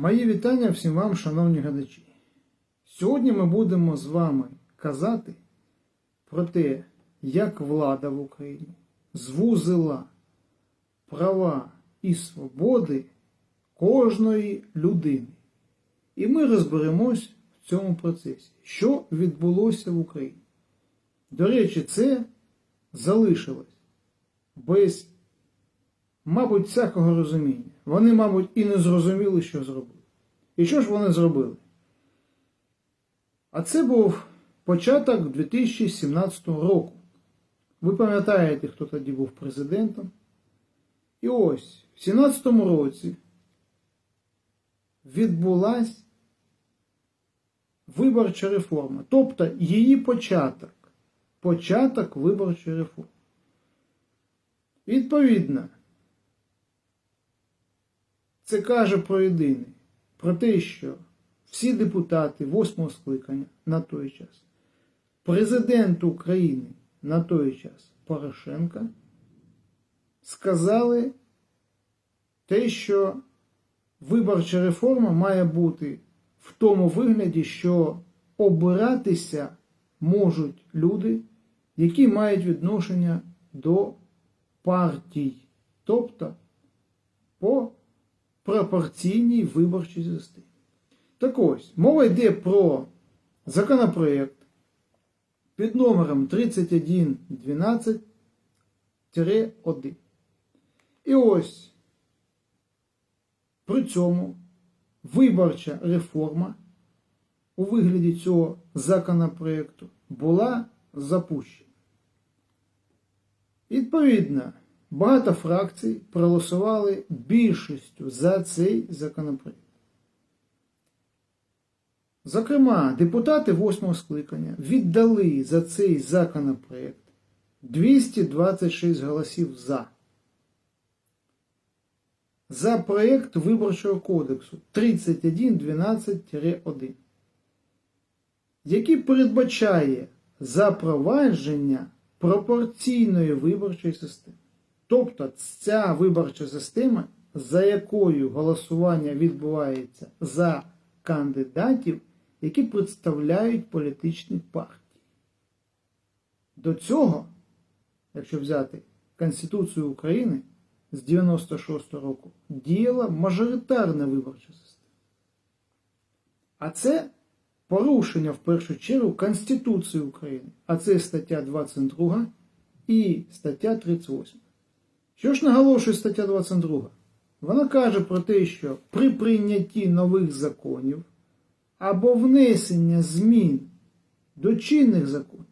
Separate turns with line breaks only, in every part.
Мої вітання всім вам, шановні глядачі. Сьогодні ми будемо з вами казати про те, як влада в Україні звузила права і свободи кожної людини. І ми розберемось в цьому процесі, що відбулося в Україні. До речі, це залишилось без, мабуть, всякого розуміння. Вони, мабуть, і не зрозуміли, що зробили. І що ж вони зробили? А це був початок 2017 року. Ви пам'ятаєте, хто тоді був президентом? І ось в 2017 році відбулась виборча реформа, тобто її початок. Початок виборчої реформи. Відповідно, це каже про єдине, про те, що всі депутати восьмого скликання на той час, президент України на той час Порошенка сказали те, що виборча реформа має бути в тому вигляді, що обиратися можуть люди, які мають відношення до партій, тобто по пропорційній виборчій системі. Так ось, мова йде про законопроект під номером 3112-1. І ось при цьому виборча реформа у вигляді цього законопроекту була запущена. Відповідно, багато фракцій проголосували більшістю за цей законопроект. Зокрема, депутати восьмого скликання віддали за цей законопроект 226 голосів за. За проєкт Виборчого кодексу 3112-1, який передбачає запровадження пропорційної виборчої системи. Тобто ця виборча система, за якою голосування відбувається за кандидатів, які представляють політичні партії. До цього, якщо взяти Конституцію України з 96 року, діяла мажоритарна виборча система. А це порушення в першу чергу Конституції України, а це стаття 22 і стаття 38. Що ж наголошує стаття 22? Вона каже про те, що при прийнятті нових законів або внесення змін до чинних законів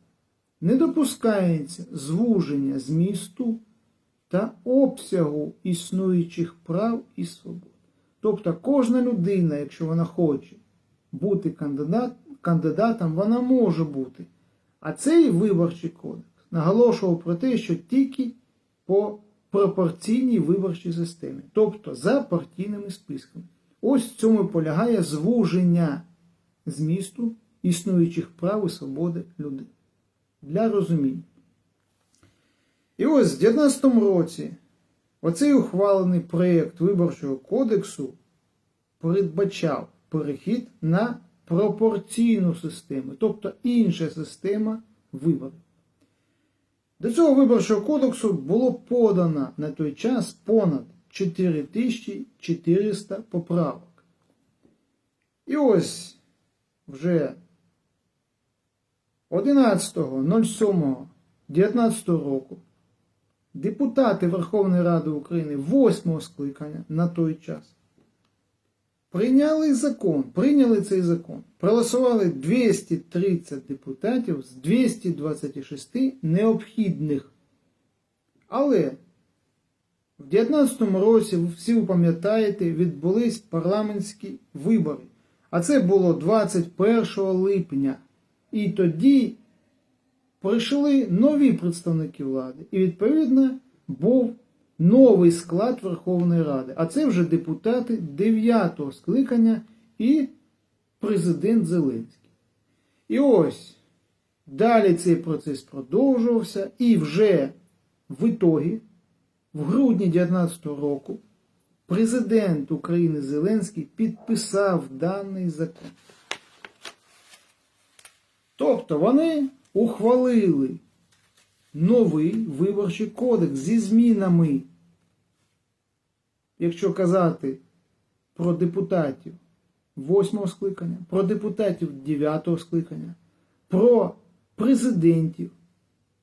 не допускається звуження змісту та обсягу існуючих прав і свобод. Тобто кожна людина, якщо вона хоче бути кандидат, кандидатом, вона може бути. А цей виборчий кодекс наголошував про те, що тільки по пропорційній виборчій системі, тобто за партійними списками. Ось в цьому полягає звуження змісту існуючих прав і свободи людини. Для розуміння. І ось в 2019 році оцей ухвалений проєкт Виборчого кодексу передбачав перехід на пропорційну систему, тобто інша система виборів. До цього виборчого кодексу було подано на той час понад 4400 поправок. І ось вже 11.07.19 року депутати Верховної Ради України 8 скликання на той час прийняли закон, прийняли цей закон, проголосували 230 депутатів з 226 необхідних. Але в 2019 році, всі ви пам'ятаєте, відбулись парламентські вибори. А це було 21 липня. І тоді прийшли нові представники влади. І, відповідно, був новий склад Верховної Ради. А це вже депутати 9-го скликання і президент Зеленський. І ось далі цей процес продовжувався, і вже в ітогі, в грудні 2019 року, президент України Зеленський підписав даний закон. Тобто вони ухвалили новий виборчий кодекс зі змінами, якщо казати про депутатів восьмого скликання, про депутатів дев'ятого скликання, про президентів,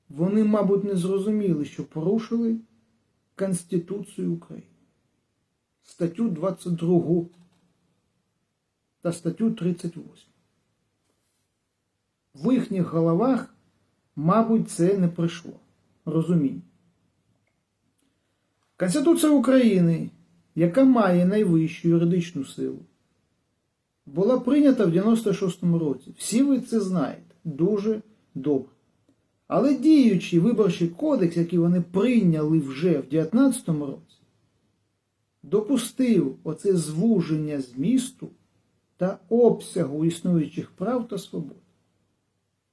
вони, мабуть, не зрозуміли, що порушили Конституцію України, статтю 22 та статтю 38. В їхніх головах, мабуть, це не прийшло. Розуміння. Конституція України, яка має найвищу юридичну силу, була прийнята в 96-му році. Всі ви це знаєте дуже добре. Але діючий виборчий кодекс, який вони прийняли вже в 19-му році, допустив оце звуження змісту та обсягу існуючих прав та свобод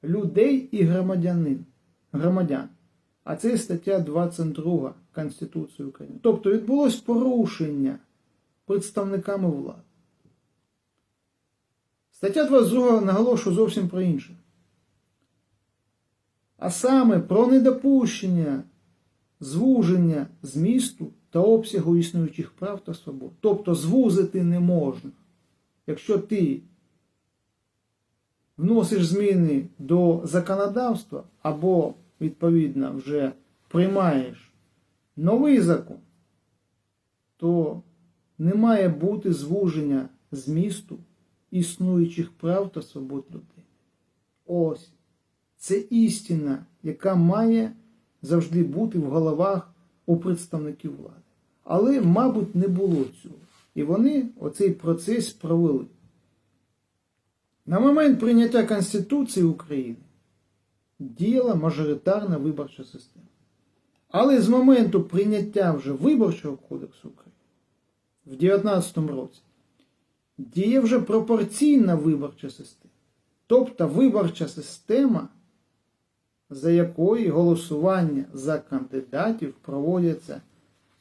людей і громадянин, громадян. А це стаття 22 Конституції України. Тобто відбулось порушення представниками влади. Стаття 22 наголошує зовсім про інше. А саме про недопущення звуження змісту та обсягу існуючих прав та свобод. Тобто звузити не можна. Якщо ти вносиш зміни до законодавства або, відповідно, вже приймаєш новий закон, то не має бути звуження змісту існуючих прав та свобод людей. Ось це істина, яка має завжди бути в головах у представників влади. Але, мабуть, не було цього. І вони оцей процес провели. На момент прийняття Конституції України діяла мажоритарна виборча система. Але з моменту прийняття вже Виборчого кодексу України в 2019 році діє вже пропорційна виборча система. Тобто виборча система, за якою голосування за кандидатів проводяться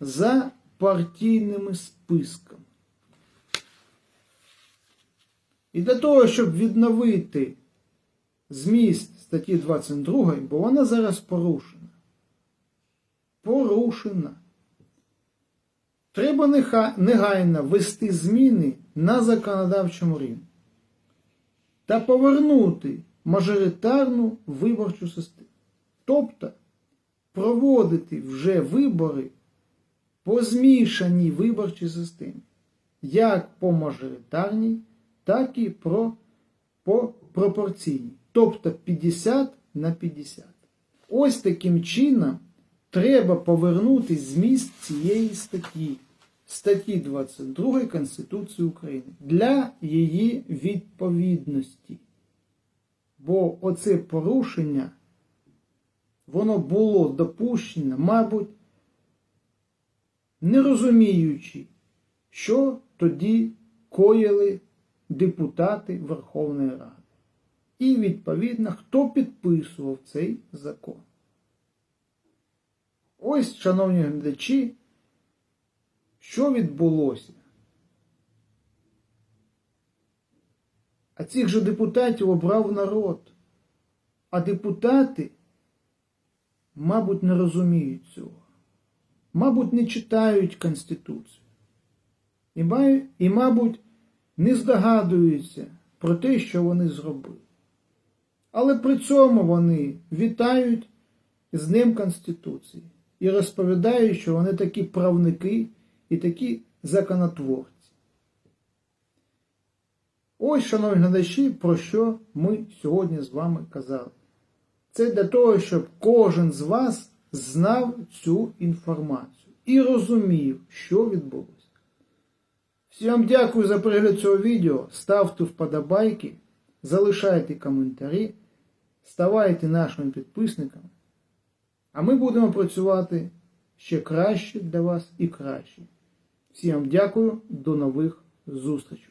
за партійними списками. І для того, щоб відновити зміст статті 22, бо вона зараз порушена. Порушена. Треба негайно ввести зміни на законодавчому рівні та повернути мажоритарну виборчу систему. Тобто проводити вже вибори по змішаній виборчій системі, як по мажоритарній, так і про, по пропорційній. Тобто 50 на 50. Ось таким чином треба повернути зміст цієї статті, статті 22 Конституції України для її відповідності. Бо оце порушення, воно було допущено, мабуть, не розуміючи, що тоді коїли депутати Верховної Ради. І, відповідно, хто підписував цей закон. Ось, шановні глядачі, що відбулося. А цих же депутатів обрав народ. А депутати, мабуть, не розуміють цього. Мабуть, не читають Конституцію. І, мабуть, не здогадуються про те, що вони зробили. Але при цьому вони вітають з Днем Конституції і розповідають, що вони такі правники і такі законотворці. Ось, шановні глядачі, про що ми сьогодні з вами казали. Це для того, щоб кожен з вас знав цю інформацію і розумів, що відбулося. Всім дякую за перегляд цього відео. Ставте вподобайки, залишайте коментарі, ставайте нашими підписниками. А ми будемо працювати ще краще для вас і краще. Всім дякую, до нових зустрічей.